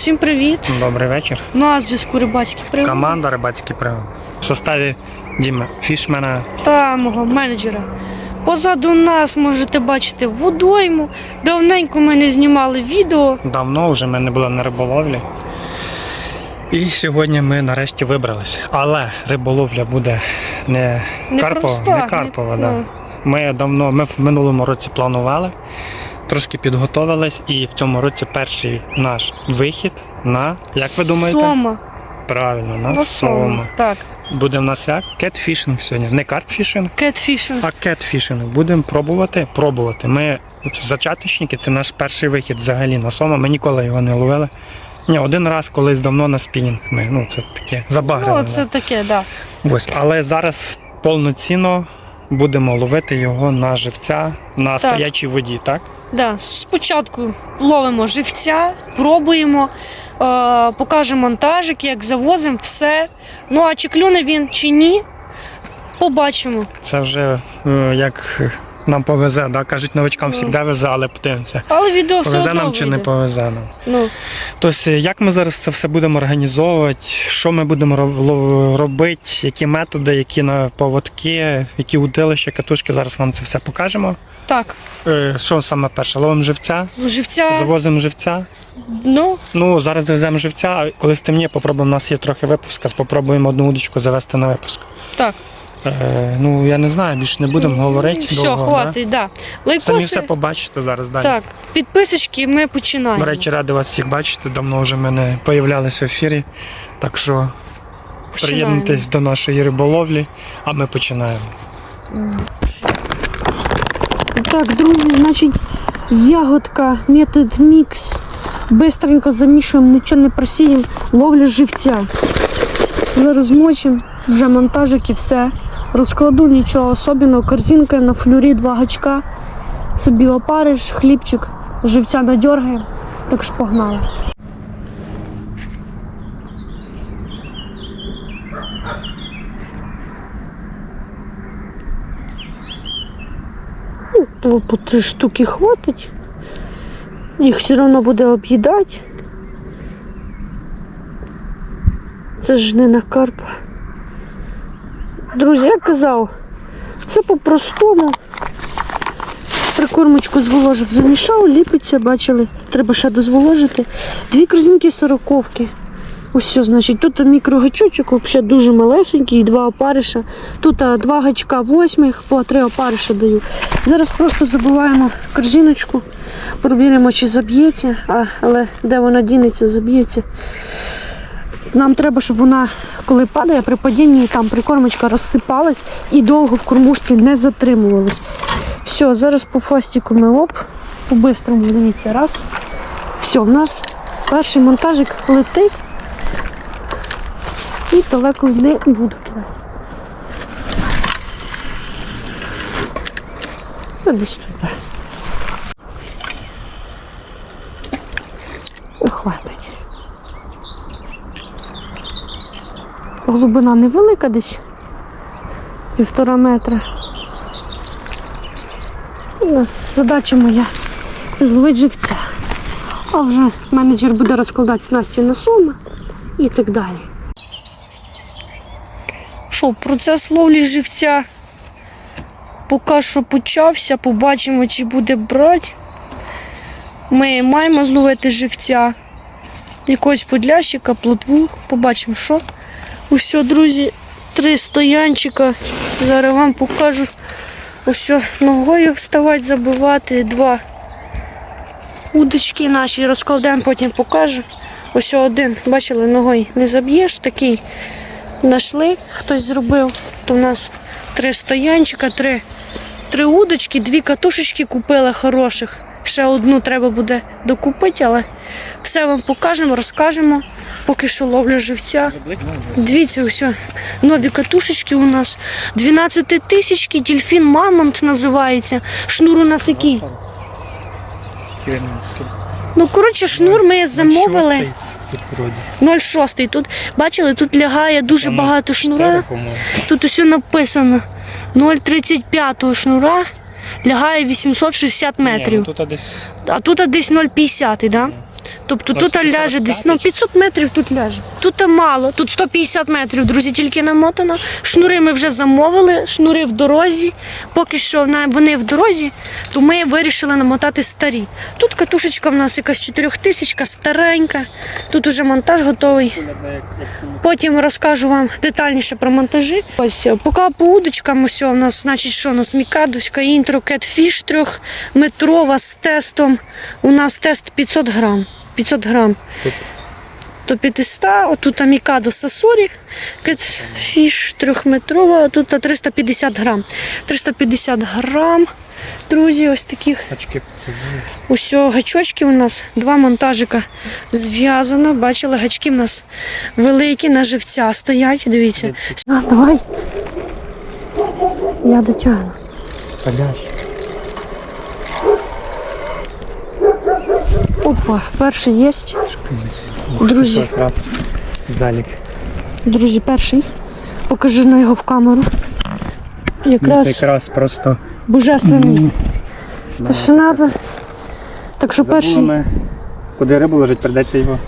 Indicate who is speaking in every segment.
Speaker 1: всім привіт.
Speaker 2: Добрий вечір.
Speaker 1: На зв'язку рибацький привід.
Speaker 2: Команда рибацький привод. В составі Діми Фішмена.
Speaker 1: та мого менеджера. Позаду нас можете бачити водойму. Давненько ми не знімали відео.
Speaker 2: Давно вже ми не були на риболовлі. І сьогодні ми нарешті вибралися. Але риболовля буде не,
Speaker 1: Не
Speaker 2: карпова,
Speaker 1: проста,
Speaker 2: не карпова.
Speaker 1: не-
Speaker 2: да.
Speaker 1: ну.
Speaker 2: Ми давно, ми в минулому році планували, трошки підготовились, і в цьому році перший наш вихід на, як ви думаєте?
Speaker 1: Сома.
Speaker 2: Правильно, на,
Speaker 1: На
Speaker 2: сома.
Speaker 1: сома. Так.
Speaker 2: Буде в нас як? Кетфішинг сьогодні. Не карпфішинг,
Speaker 1: Кетфішинг.
Speaker 2: А кетфішинг будемо пробувати. Пробувати. Ми зачаточники, це наш перший вихід взагалі на сома. Ми ніколи його не ловили. Ні, один раз колись давно на спінінг. Ми, ну це таке забагрене.
Speaker 1: Ну, це таке, так. Да.
Speaker 2: Ось, але зараз повноцінно будемо ловити його на живця на стоячій воді, так?
Speaker 1: Да. Спочатку ловимо живця, пробуємо, е- покажемо монтажик, як завозимо, все. Ну а чи клюне він, чи ні, побачимо.
Speaker 2: Це вже е, як нам повезе, да? кажуть, новичкам
Speaker 1: Ну.
Speaker 2: завжди везе, але подивимося.
Speaker 1: Але відео все
Speaker 2: Повезе
Speaker 1: одно
Speaker 2: нам чи не
Speaker 1: вийде.
Speaker 2: повезе нам.
Speaker 1: Ну,
Speaker 2: Тобто, як ми зараз це все будемо організовувати, що ми будемо роб- робити, які методи, які на поводки, які удилища, катушки, зараз вам це все покажемо.
Speaker 1: так,
Speaker 2: Е, Що саме перше? Ловимо живця,
Speaker 1: живця,
Speaker 2: завозимо живця.
Speaker 1: ну,
Speaker 2: Ну, зараз завеземо живця, а коли стемніє, попробуємо, у нас є трохи випуска, спробуємо одну удочку завести на випуск.
Speaker 1: так.
Speaker 2: Е, ну, я не знаю, більше не будемо говорити.
Speaker 1: Все,
Speaker 2: довго,
Speaker 1: хватить, да.
Speaker 2: Да? Самі все побачите зараз далі.
Speaker 1: так, підписочки ми починаємо.
Speaker 2: До речі, радий вас всіх бачити. Давно вже ми не появлялись в ефірі. Так що
Speaker 1: Починаємо.
Speaker 2: приєднуйтесь до нашої риболовлі, а ми починаємо.
Speaker 1: Так, друзі, значить, ягодка, метод мікс. Бистренько замішуємо, нічого не просіємо, ловля живця. Зараз мочимо, вже монтажик і все. Розкладу нічого особливого, корзинка на флюрі, два гачка. Собі опариш, хлібчик, живця надергаємо. Так що погнали. Ну, по три штуки хватить. Їх все одно буде об'їдати. Це ж не на карпа. Друзі, я казав, це по-простому. Прикормочку зволожив, замішав, ліпиться, бачили, треба ще дозволожити. Дві корзинки сороковки. Ось все, значить, тут мікрогачочок, взагалі дуже малесенький, два опариша. Тут два гачка восьмих, по три опариша даю. Зараз просто забиваємо корзиночку, провіримо, чи заб'ється, але де вона дінеться, заб'ється. Нам треба, щоб вона, коли падає, при падінні там прикормочка розсипалась і довго в кормушці не затримувалась. Все, зараз по фастіку ми оп, по-бистрому, дивіться, раз. Все, в нас перший монтажик летить. І далеко не буду кидати. Ну, Хватить. Глибина невелика десь. Півтора метра. Ну, Задача моя це зловити живця. А вже менеджер буде розкладати снасті на суми і так далі. Що, процес ловлі живця поки що почався, побачимо, чи буде брати. Ми маємо зловити живця, якогось подлящика, плотву, побачимо, що. Усе, друзі, три стоянчика. Зараз вам покажу. Ось ногою вставати, забивати, два удочки наші розкладемо, потім покажу. Ось один, бачили, ногою не заб'єш, такий знайшли, хтось зробив. То в нас три стоянчика, три, три удочки, дві катушечки купили хороших. Ще одну треба буде докупити, але все вам покажемо, розкажемо. Поки що ловлю живця. Дивіться, все. Нові катушечки у нас. 12 тисячки, дельфін Мамонт називається. Шнур у нас який? Ну, коротше, шнур ми замовили. 0,6. Тут бачили, тут лягає дуже багато шнура. Тут усе написано. 0,35 шнура лягає 860 метрів.
Speaker 2: Тут десь
Speaker 1: А тут десь 0,50, да? Тобто тут ляже десь ну, 500 метрів тут ляже. Тут мало, тут 150 метрів, друзі, тільки намотано. Шнури ми вже замовили, шнури в дорозі. Поки що вони в дорозі, то ми вирішили намотати старі. Тут катушечка в нас якась 4000, старенька. Тут уже монтаж готовий. Потім розкажу вам детальніше про монтажі. Ось е, поки по удочкам, ось у нас, значить, що у нас мікадовська інтро кетфіш трьохметрова з тестом. У нас тест 500 грам. 500 грам. До 500, отут Мікадо Сасорі, кетфіш трьохметрова, а тут 350 грам. 350 грам, друзі, ось таких. Усього гачочки у нас, два монтажика зв'язано. Бачили, гачки в нас великі, на живця стоять. Дивіться. А, давай. Я дотягну.
Speaker 2: Паляш.
Speaker 1: Опа, перший є. Друзі,
Speaker 2: залік.
Speaker 1: друзі, перший. Покажи на його в камеру.
Speaker 2: Ну,
Speaker 1: Якраз
Speaker 2: Це якраз просто
Speaker 1: божественний. То що треба. Так що перший
Speaker 2: Забули ми, куди рибу лежить, придеться його.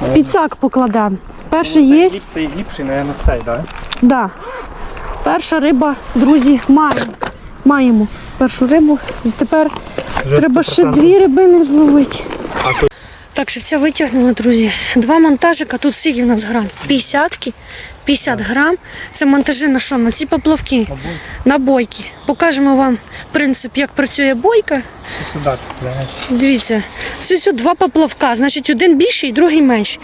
Speaker 1: в підсак покладемо. Перший є.
Speaker 2: Цей ліпший, мабуть, цей, так?
Speaker 1: Да. Перша риба, друзі, маємо. Маємо першу рибу. І тепер треба ще дві рибини зловити.
Speaker 2: А
Speaker 1: Так, що все витягнули, друзі. Два монтажика, тут скільки в нас грам? 50 50 грам. Це монтажі на що? На ці поплавки, на бойки. Покажемо вам принцип, як працює бойка.
Speaker 2: Сюди цепляєш.
Speaker 1: Дивіться, це все два поплавка, значить один більший, другий менший.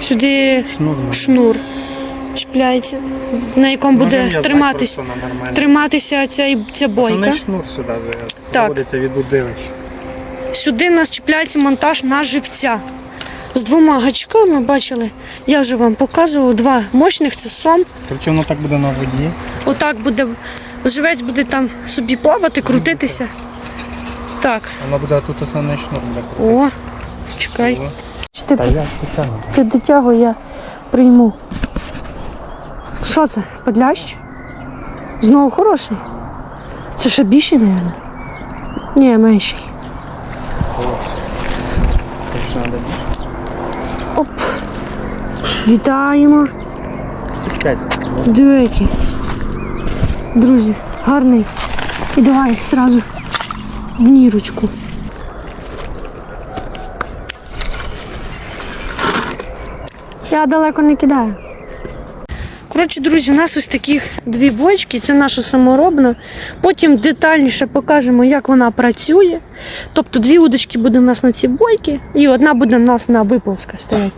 Speaker 1: Сюди
Speaker 2: Шнур.
Speaker 1: шнур чіпляється, на якому буде триматись, триматися ця, ця бойка.
Speaker 2: Основний шнур сюди
Speaker 1: Так.
Speaker 2: заводиться від удилища.
Speaker 1: Сюди у нас чіпляється монтаж на живця. З двома гачками, бачили, я вже вам показувала, два мощних це сом.
Speaker 2: Тобто воно так буде на воді.
Speaker 1: Отак буде, живець буде там собі плавати, крутитися. Так,
Speaker 2: Воно буде тут основний шнур крутити.
Speaker 1: о, чекай. Чи ти,
Speaker 2: Та я потягну.
Speaker 1: ти дотягу я прийму. Що це? Подлящ? Знову хороший? Це ще більший, мабуть? Ні, менший. Оп. Вітаємо. Який. Друзі, гарний. І давай сразу в нірочку. Я далеко не кидаю. Коротше, друзі, у нас ось таких дві бочки, це наша саморобна. Потім детальніше покажемо, як вона працює. Тобто дві удочки буде у нас на ці бойки, і одна буде у нас на виплоска стоять.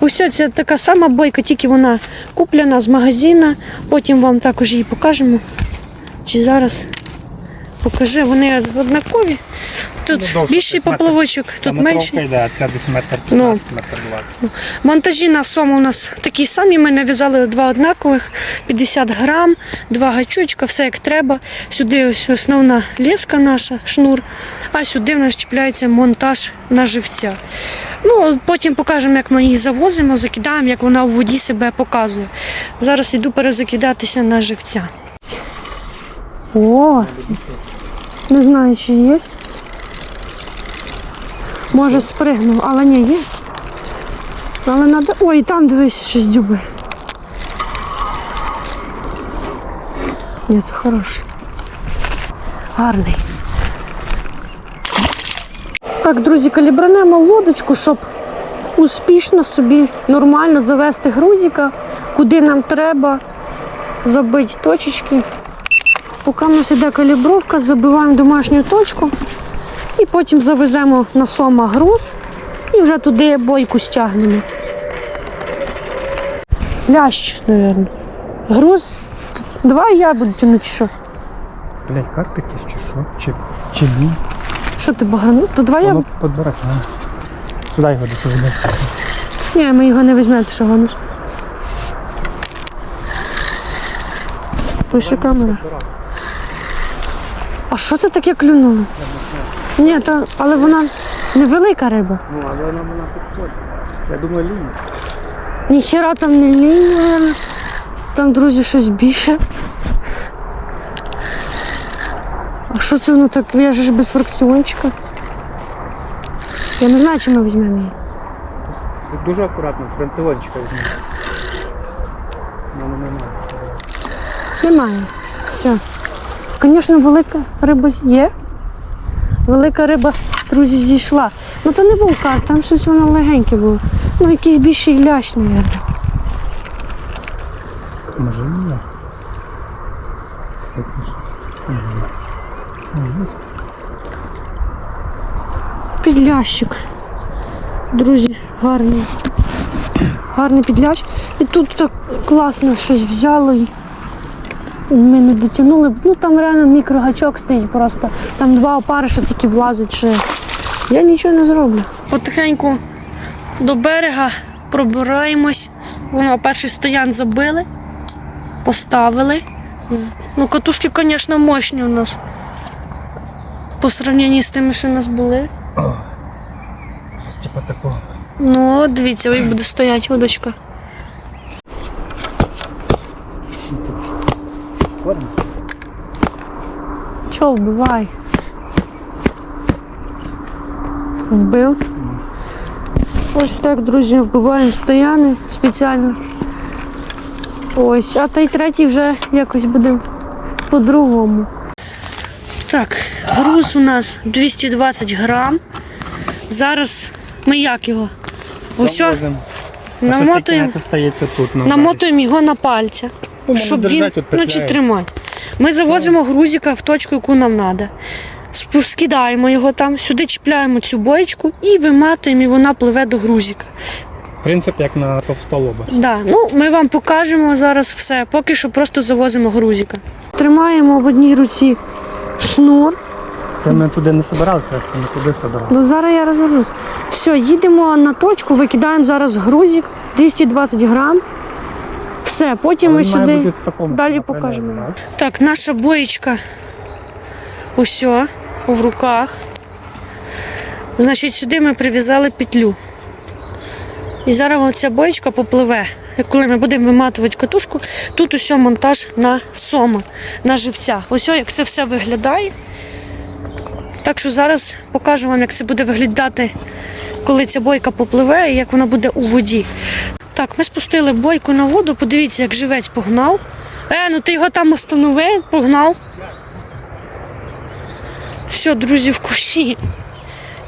Speaker 1: Ось це така сама бойка, тільки вона куплена з магазина. Потім вам також її покажемо. Чи зараз покажи, вони однакові. Тут
Speaker 2: Ну,
Speaker 1: більший поплавочок, тут менший.
Speaker 2: метровка йде, а ця десь метр 15,
Speaker 1: Ну.
Speaker 2: метр 20.
Speaker 1: Монтажі на сому у нас такі самі. Ми нав'язали два однакових, 50 грам, два гачочка, все як треба. Сюди ось основна леска наша, шнур, а сюди в нас чіпляється монтаж на живця. Ну, потім покажемо, як ми її завозимо, закидаємо, як вона у воді себе показує. Зараз йду перезакидатися на живця. О, не знаю, чи є. Може спригнув, але ні, є. Але надо. Ой, там дивись, щось дюби. Ні, це хороший. Гарний. Так, друзі, калібранемо лодочку, щоб успішно собі нормально завести грузика, куди нам треба, забити точечки. Поки в нас іде калібровка, забиваємо домашню точку і потім завеземо на сома груз і вже туди бойку стягнемо. Лящ, мабуть. Груз. Давай я буду тягнути, чи що?
Speaker 2: Блять, карп якийсь чи що? Чи, чи ні?
Speaker 1: Що ти багану? То давай я.
Speaker 2: Воно підбирати, ну. Сюди його до сюди.
Speaker 1: Ні, ми його не візьмемо, ти що гониш. Пише камера. А що це таке клюнуло? Ні, та, але вона невелика риба.
Speaker 2: Ну, але вона вона підходить. Я думаю, лінь.
Speaker 1: Ніхера там не лінія. Там, друзі, щось більше. А що це воно так в'яже ж без фракціончика? Я не знаю, чи ми візьмемо її.
Speaker 2: Тут дуже акуратно, францевончика візьмемо. Мене немає.
Speaker 1: Немає. Все. Звісно, велика риба є. Велика риба, друзі, зійшла. Ну то не був карп, там щось воно легеньке було. Ну, якийсь більший лящ, мабуть.
Speaker 2: Може ні.
Speaker 1: Підлящик. Друзі, гарний. Гарний підлящ. І тут так класно щось взяло ми не дотягнули. Ну там реально мікрогачок стоїть просто. Там два опариша тільки влазить. Ще. Я нічого не зроблю. Потихеньку до берега пробираємось. Воно перший стоян забили, поставили. Ну, катушки, звісно, мощні у нас. По сравненні з тими, що у нас були.
Speaker 2: Щось типу такого.
Speaker 1: Ну, дивіться, ось буде стояти удочка. Чо, вбивай? Вбив. Ось так, друзі, вбиваємо стояни спеціально. Ось, а той третій вже якось буде по-другому. Так, груз у нас 220 грам. Зараз ми як його?
Speaker 2: Завозимо.
Speaker 1: намотуємо.
Speaker 2: Стається тут.
Speaker 1: Намотуємо його на пальця,
Speaker 2: Ну,
Speaker 1: щоб він ну, чи тримати. Ми завозимо грузика в точку, яку нам треба. Скидаємо його там, сюди чіпляємо цю боєчку і виматуємо, і вона пливе до грузика.
Speaker 2: Принцип як на товстолоба.
Speaker 1: Да. Ну, ми вам покажемо зараз все. Поки що просто завозимо грузика. Тримаємо в одній руці шнур.
Speaker 2: Та ми туди не збиралися, ми туди збирали.
Speaker 1: Ну зараз я розвернусь. Все, їдемо на точку, викидаємо зараз грузик 220 грам. Все, потім ми сюди. далі покажемо. Так, наша боєчка усьо в руках. Значить, сюди ми прив'язали петлю. І зараз ця боєчка попливе. Коли ми будемо виматувати катушку, тут усе монтаж на сома, на живця. Ось як це все виглядає. Так що зараз покажу вам, як це буде виглядати, коли ця бойка попливе і як вона буде у воді. Так, ми спустили бойку на воду, подивіться, як живець погнав. Е, ну ти його там остановив, погнав. Все, друзі, в кущі.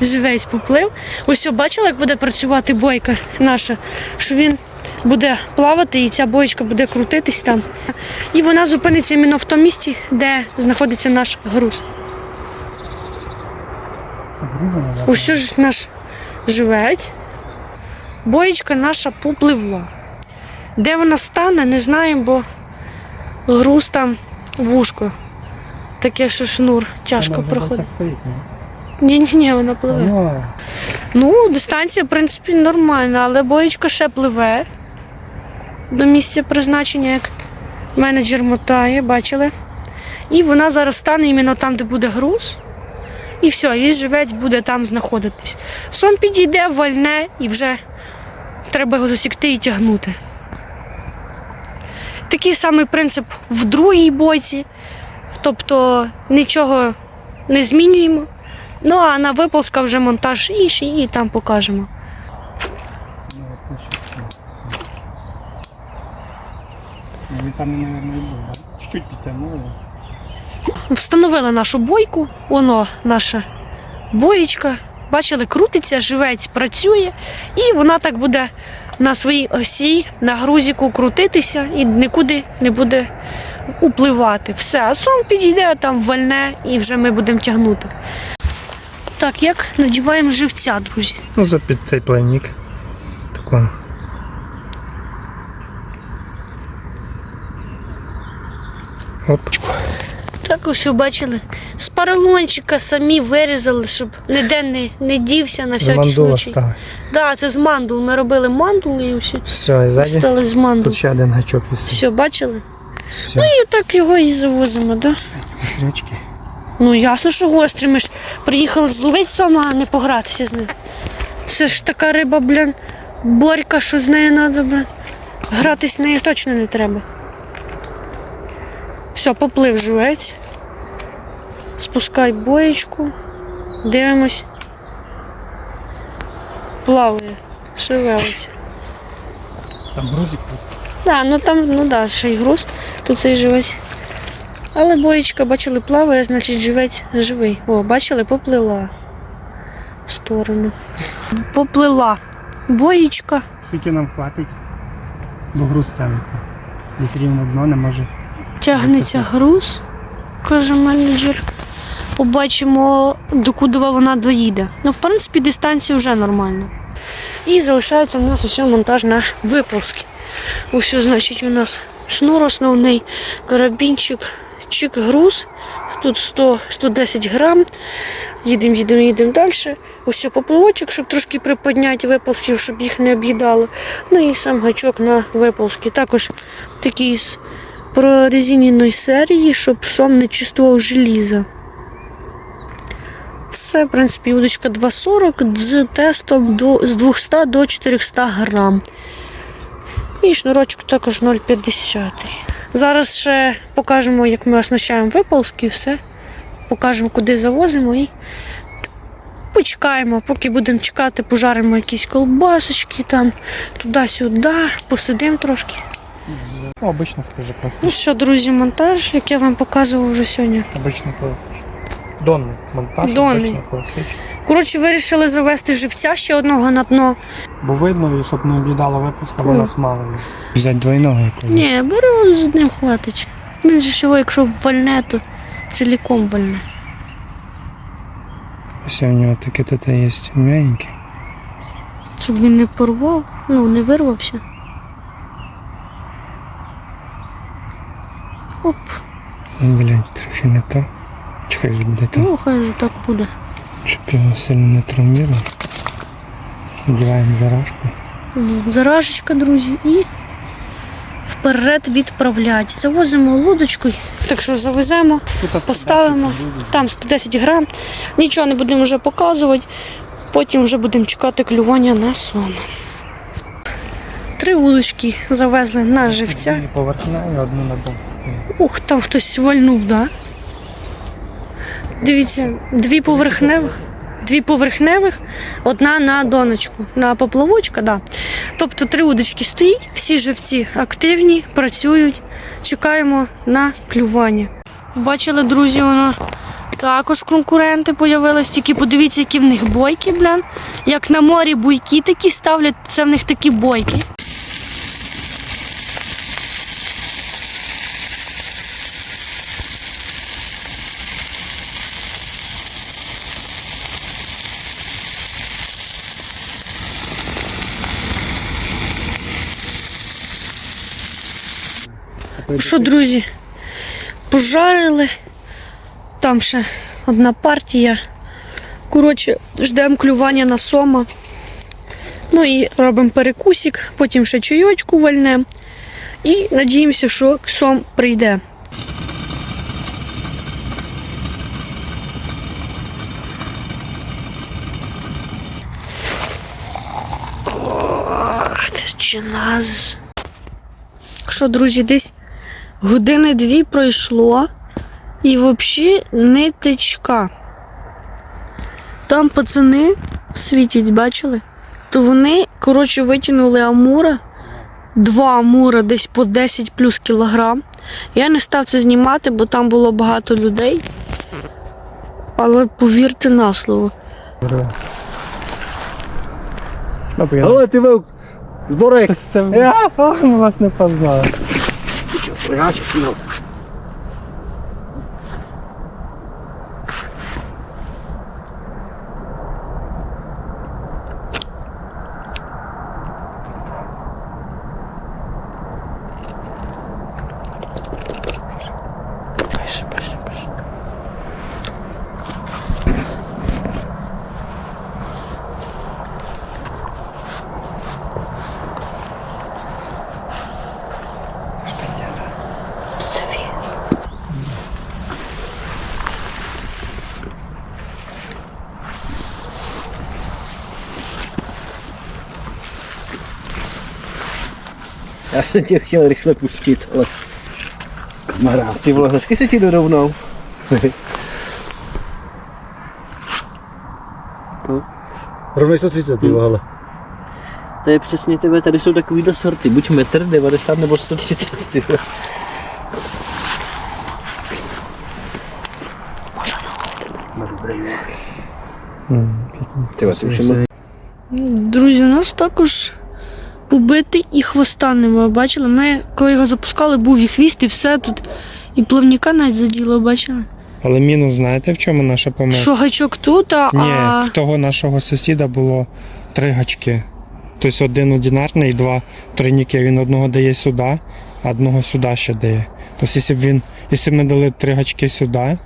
Speaker 1: Живець поплив. Ось бачили, як буде працювати бойка наша, що він буде плавати і ця боєчка буде крутитись там. І вона зупиниться іменно в тому місці, де знаходиться наш груз. Ось ж наш живець. Боєчка наша попливла. Де вона стане, не знаємо, бо груз там вушко. Таке, що шнур тяжко проходить. Ні, ні, ні, вона пливе. Ну, дистанція, в принципі, нормальна, але боєчка ще пливе до місця призначення, як менеджер мотає, бачили. І вона зараз стане іменно там, де буде груз. І все, і живець буде там знаходитись. Сон підійде, вальне і вже треба його засікти і тягнути. Такий самий принцип в другій бойці. Тобто нічого не змінюємо. Ну а на виползка вже монтаж інший і там покажемо.
Speaker 2: Він там, мабуть, не був. Чуть-чуть підтягнули.
Speaker 1: Встановили нашу бойку, воно наша боєчка. Бачили, крутиться, живець працює, і вона так буде на своїй осі, на грузику крутитися і нікуди не буде upливати. Все, а сон підійде, там вальне, і вже ми будемо тягнути. Так, як надіваємо живця, друзі.
Speaker 2: Ну, за під цей плавник. Тако. Опачку.
Speaker 1: Так ось бачили. З поролончика самі вирізали, щоб ніде не, не дівся на всякий
Speaker 2: Мандула
Speaker 1: случай. Так, це з мандул. Ми робили мандул і всі
Speaker 2: Все, і ззаді.
Speaker 1: з мандул.
Speaker 2: Тут ще один гачок висить.
Speaker 1: Все, бачили?
Speaker 2: Все.
Speaker 1: І так його і завозимо, да?
Speaker 2: Стрічки.
Speaker 1: Ну ясно, що гострі. Ми ж приїхали зловити сома, а не погратися з ним. Це ж така риба, блін, борька, що з нею треба, блін. Гратись з нею точно не треба. Все, поплив живець. Спускай боєчку. Дивимось. плаває, шевелиться.
Speaker 2: Там грузик.
Speaker 1: Да, ну там, ну да, ще й груз, тут цей живець. Але боєчка, бачили, плаває, значить живець живий. О, бачили, поплила в сторону. Поплила. Боєчка.
Speaker 2: Скільки нам хватить, бо груз тягнеться. Десь рівно дно не може.
Speaker 1: Тягнеться груз, каже менеджер. Побачимо, докуди вона доїде. Ну, в принципі, дистанція вже нормальна. І залишається у нас усе монтаж на виползки. Усе, значить, у нас шнур основний, карабінчик, чик груз. Тут 100, 110 грам. Їдемо, їдемо, їдемо далі. Ось поплавочок, щоб трошки приподняти виползків, щоб їх не об'їдало. Ну і сам гачок на виползки. Також такий з прорезиненої серії, щоб сом не чувствував желіза. Все, в принципі, удочка 2,40 з тестом до, з 200 до 400 грам. І шнурочок також 0,50. Зараз ще покажемо, як ми оснащаємо виползки, все. Покажемо, куди завозимо і почекаємо, поки будемо чекати, пожаримо якісь колбасочки там, туди-сюди, посидимо трошки.
Speaker 2: Ну, обично скажи
Speaker 1: Ну що, друзі, монтаж, як я вам показував вже сьогодні.
Speaker 2: Обично класичний. Донний монтаж,
Speaker 1: Донний.
Speaker 2: обично класичний.
Speaker 1: Коротше, вирішили завести живця ще одного на дно.
Speaker 2: Бо видно, і щоб не об'їдало випуска, бо нас мало. Взяти двойного якогось.
Speaker 1: Ні, бери он з одним хватить. Він же його, якщо вальне, то ціліком вальне.
Speaker 2: Все у нього таке тут є м'ягеньке.
Speaker 1: Щоб він не порвав, ну не вирвався. Оп,
Speaker 2: Блять, трохи не то. Чекай, ж буде то.
Speaker 1: ну хай же так буде.
Speaker 2: Щоб його сильно не травмувало. Вдіваємо заражку.
Speaker 1: Ну, Заражечка, друзі, і вперед відправлять. Завозимо лодочкою. Так що завеземо, поставимо. Там 110 грам. Нічого не будемо вже показувати. Потім вже будемо чекати клювання на сон. Три вулички завезли на живця.
Speaker 2: Дві поверхневі, одну на дом.
Speaker 1: Ух, там хтось вальнув, да? Дивіться, дві поверхневих, дві поверхневих, одна на доночку, на поплавочка, да. Тобто три удочки стоїть, всі живці активні, працюють, чекаємо на клювання. Бачили, друзі, воно також конкуренти появились, тільки подивіться, які в них бойки, блін. Як на морі буйки такі ставлять, це в них такі бойки. Що, друзі, пожарили. Там ще одна партія. Коротше, ждемо клювання на сома. Ну і робимо перекусик, потім ще чайочку вальнемо. І надіємося, що сом прийде. Ох, ти чиназис. Що, друзі, десь години дві пройшло і взагалі ниточка. Там пацани світять, бачили? То вони, коротше, витягнули амура. Два амура десь по 10 плюс кілограм. Я не став це знімати, бо там було багато людей. Але повірте на слово.
Speaker 3: Але ти вовк, зборek.
Speaker 2: Я вас не
Speaker 1: 人家就听了。
Speaker 3: Já jsem tě chtěl rychle pustit, ale kamarád, ty vole, hezky se ti dorovnou. Rovnej 130, ty vole. To je přesně, tyhle, tady jsou takový do sorty, buď metr 90 nebo 130. Tyhle. Má dobrý Tyhle, to už je
Speaker 1: Друзі, у нас також побитий і хвоста нема. Бачили? Ми, коли його запускали, був і хвіст, і все тут. І плавника навіть заділо, бачили?
Speaker 2: Але мінус, знаєте, в чому наша помилка?
Speaker 1: Що гачок тут, а,
Speaker 2: Ні, в того нашого сусіда було три гачки. Тобто один одинарний і два тройники. Він одного дає сюди, а одного сюди ще дає. Тобто, якщо б він, якщо б ми дали три гачки сюди,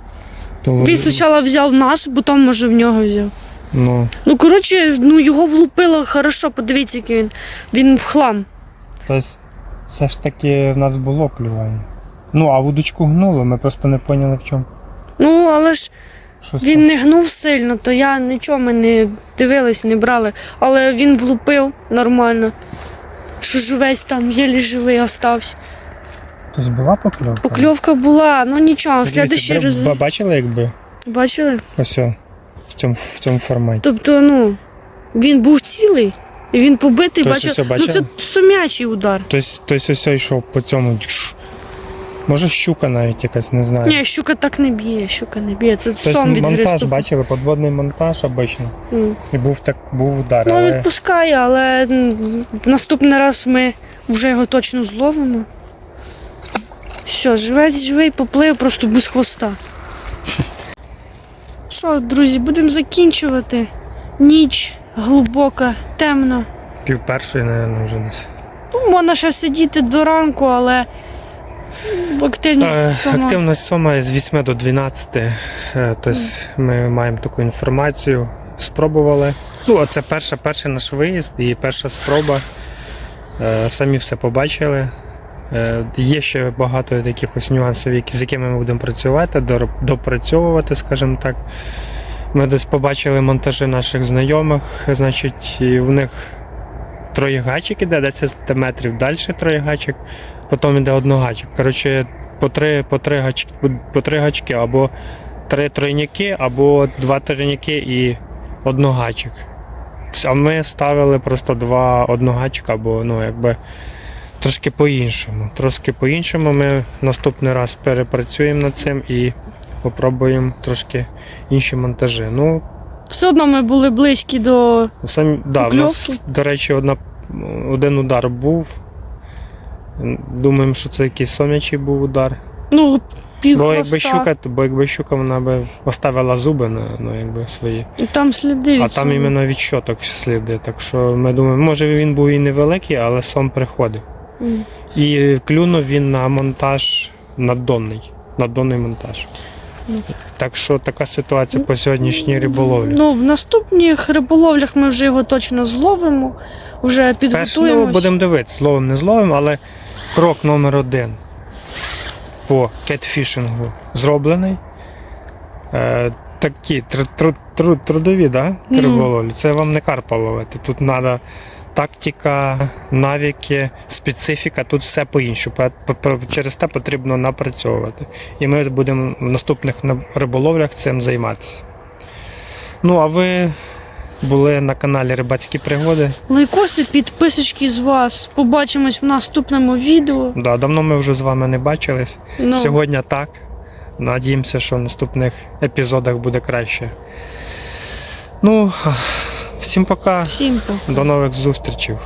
Speaker 2: то
Speaker 1: він спочатку взяв нас, потім може в нього взяв.
Speaker 2: Ну,
Speaker 1: Ну, коротше, ну його влупило хорошо, подивіться, який він. Він в хлам.
Speaker 2: тобто, все ж таки в нас було клювання. Ну, а вудочку гнуло, ми просто не поняли в чому.
Speaker 1: Ну, але ж
Speaker 2: Щось
Speaker 1: він не гнув сильно, то я нічого ми не дивились, не брали. Але він влупив нормально. Що ж весь там єлі живий остався.
Speaker 2: Тобто була покльовка?
Speaker 1: Покльовка була, ну нічого, в
Speaker 2: Дивіться,
Speaker 1: слідущий раз.
Speaker 2: ба- Бачили, якби
Speaker 1: Бачили?
Speaker 2: ось о, цьому, в цьому форматі.
Speaker 1: Тобто, ну, він був цілий, і він побитий,
Speaker 2: Тобто
Speaker 1: бачив. Ну це сум'ячий удар.
Speaker 2: Тобто, тобто ось йшов по цьому. Може щука навіть якась, не знаю.
Speaker 1: Ні, щука так не б'є, щука не б'є. Це
Speaker 2: Тобто
Speaker 1: сом від
Speaker 2: монтаж,
Speaker 1: гристу.
Speaker 2: бачили, подводний монтаж обично.
Speaker 1: Ну.
Speaker 2: І був так був удар,
Speaker 1: Ну,
Speaker 2: але
Speaker 1: відпускає, але м, наступний раз ми вже його точно зловимо. Що, живець живий, поплив просто без хвоста. Що, друзі, будемо закінчувати. Ніч глибока, темно.
Speaker 2: пів першої, напевно, вже десь.
Speaker 1: Ну, можна ще сидіти до ранку, але активність
Speaker 2: Е. Активність сома з 8 до 12. Е, Тобто ми маємо таку інформацію. Спробували. Ну, а це перша, перший наш виїзд і перша спроба. Е, Самі все побачили. Е, Є ще багато якихось нюансів, з якими ми будемо працювати, допрацьовувати, скажімо так. Ми десь побачили монтажі наших знайомих, значить, і в них троєгачик іде, 10 метрів далі троєгачик, потім іде одногачик. Коротше, по три, по три, гачки, по три гачки, або три тройняки, або два тройняки і одногачик. А ми ставили просто два одногачика, або ну, якби трошки по-іншому. Трошки по-іншому ми наступний раз перепрацюємо над цим і попробуємо трошки інші монтажі. Ну,
Speaker 1: Все одно ми були близькі до.
Speaker 2: Самі, да, в нас, до речі, одна, один удар був. Думаємо, що це якийсь сонячий був удар.
Speaker 1: Ну,
Speaker 2: Бо якби щука, бо якби щука, вона би оставила зуби на ну, якби свої.
Speaker 1: І Там сліди.
Speaker 2: А там іменно від щоток сліди. Так що ми думаємо, може він був і невеликий, але сон приходив. І клюнув він на монтаж наддонний. Наддонний монтаж. Так що така ситуація по сьогоднішній риболовлі.
Speaker 1: Ну, в наступних риболовлях ми вже його точно зловимо, вже
Speaker 2: Перш, ну, будемо дивитися, зловим не зловим, але крок номер один по кетфішингу зроблений. Е, такі тр, тр, тр, трудові, да?
Speaker 1: Ну.
Speaker 2: риболовлі. Це вам не карпа ловити. Тут треба тактика, навіки, специфіка, тут все по-іншому. По- по- Через те потрібно напрацьовувати. І ми будемо в наступних риболовлях цим займатися. Ну, а ви були на каналі Рибацькі пригоди.
Speaker 1: Лайкоси, підписочки з вас. Побачимось в наступному відео.
Speaker 2: Да, давно ми вже з вами не бачились.
Speaker 1: Ну,
Speaker 2: Сьогодні так. Надіємося, що в наступних епізодах буде краще. Ну, Всім пока.
Speaker 1: Всім пока.
Speaker 2: До нових зустрічей.